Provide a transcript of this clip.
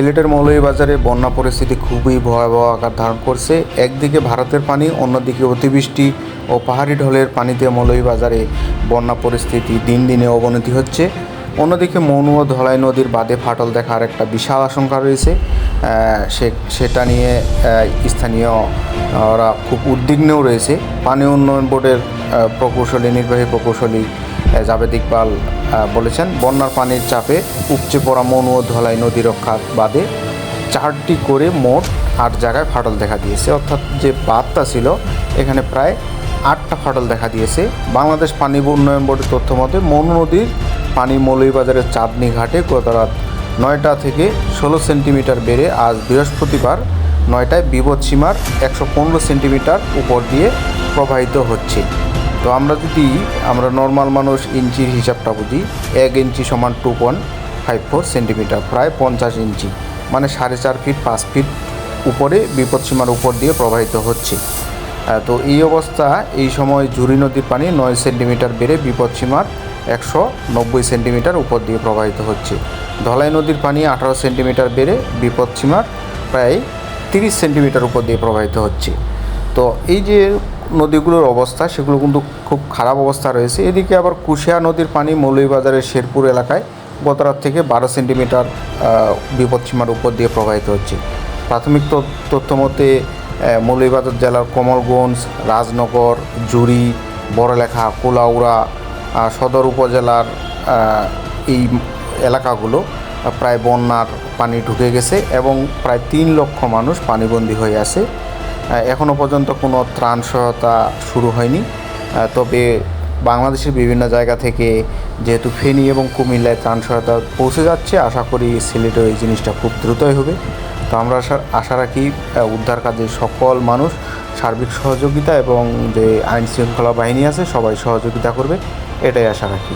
সিলেটের মৌলভীবাজারে বন্যা পরিস্থিতি খুবই ভয়াবহ আকার ধারণ করছে। একদিকে ভারতের পানি অন্যদিকে অতিবৃষ্টি ও পাহাড়ি ঢলের পানিতে মৌলভীবাজারে বন্যা পরিস্থিতি দিন দিনে অবনতি হচ্ছে। অন্যদিকে মনু ও ধলাই নদীর বাঁধে ফাটল দেখার একটা বিশাল আশঙ্কা রয়েছে। সেটা নিয়ে আহ, স্থানীয় ওরা খুব উদ্বিগ্নও রয়েছে। পানি উন্নয়ন বোর্ডের প্রকৌশলী নির্বাহী প্রকৌশলী জাভেদ ইকবাল বলেছেন, বন্যার পানির চাপে উপচে পড়া মনু ও ধলাই নদী রক্ষার বাদে চারটি করে মোট আট জায়গায় ফাটল দেখা দিয়েছে। অর্থাৎ যে বাঁধটা ছিল, এখানে প্রায় আটটা ফাটল দেখা দিয়েছে। বাংলাদেশ পানি উন্নয়ন বোর্ডের তথ্য মতে, মনু নদীর পানি মৌলভীবাজারের চাঁদনি ঘাটে গত রাত নয়টা থেকে ষোলো সেন্টিমিটার বেড়ে আজ বৃহস্পতিবার নয়টায় বিপদসীমার একশো পনেরো সেন্টিমিটার উপর দিয়ে প্রবাহিত হচ্ছে। তো আমরা যদি আমরা নর্মাল মানুষ ইঞ্চির হিসাবটা বুঝি, এক ইঞ্চি সমান two point five four centimetre প্রায় পঞ্চাশ ইঞ্চি মানে সাড়ে চার ফিট পাঁচ ফিট উপরে বিপদসীমার উপর দিয়ে প্রবাহিত হচ্ছে। তো এই অবস্থা, এই সময় ঝুরি নদীর পানি নয় সেন্টিমিটার বেড়ে বিপদসীমার একশো নব্বই সেন্টিমিটার উপর দিয়ে প্রবাহিত হচ্ছে। ধলাই নদীর পানি আঠারো সেন্টিমিটার বেড়ে বিপদসীমার প্রায় তিরিশ সেন্টিমিটার উপর দিয়ে প্রবাহিত হচ্ছে। তো এই যে নদীগুলোর অবস্থা, সেগুলো কিন্তু খুব খারাপ অবস্থা রয়েছে। এদিকে আবার কুশিয়া নদীর পানি মৌলভীবাজারের শেরপুর এলাকায় গতরাত থেকে বারো সেন্টিমিটার বিপদসীমার উপর দিয়ে প্রবাহিত হচ্ছে। প্রাথমিক তথ্য- মতে মৌলভীবাজার জেলার কমলগঞ্জ, রাজনগর জুরি বড়লেখা, কোলাউড়া সদর উপজেলার এই এলাকাগুলো প্রায় বন্যার পানি ঢুকে গেছে এবং প্রায় তিন লক্ষ মানুষ পানিবন্দী হয়ে আছে। এখনও পর্যন্ত কোনো ত্রাণ সহায়তা শুরু হয়নি। তবে বাংলাদেশের বিভিন্ন জায়গা থেকে যেহেতু ফেনী এবং কুমিল্লায় ত্রাণ সহায়তা পৌঁছে যাচ্ছে, আশা করি সিলেটেও এই জিনিসটা খুব দ্রুতই হবে। তো আমরা আশা আশা রাখি উদ্ধার কাজে সকল মানুষ সার্বিক সহযোগিতা এবং যে আইন শৃঙ্খলা বাহিনী আছে, সবাই সহযোগিতা করবে, এটাই আশা রাখি।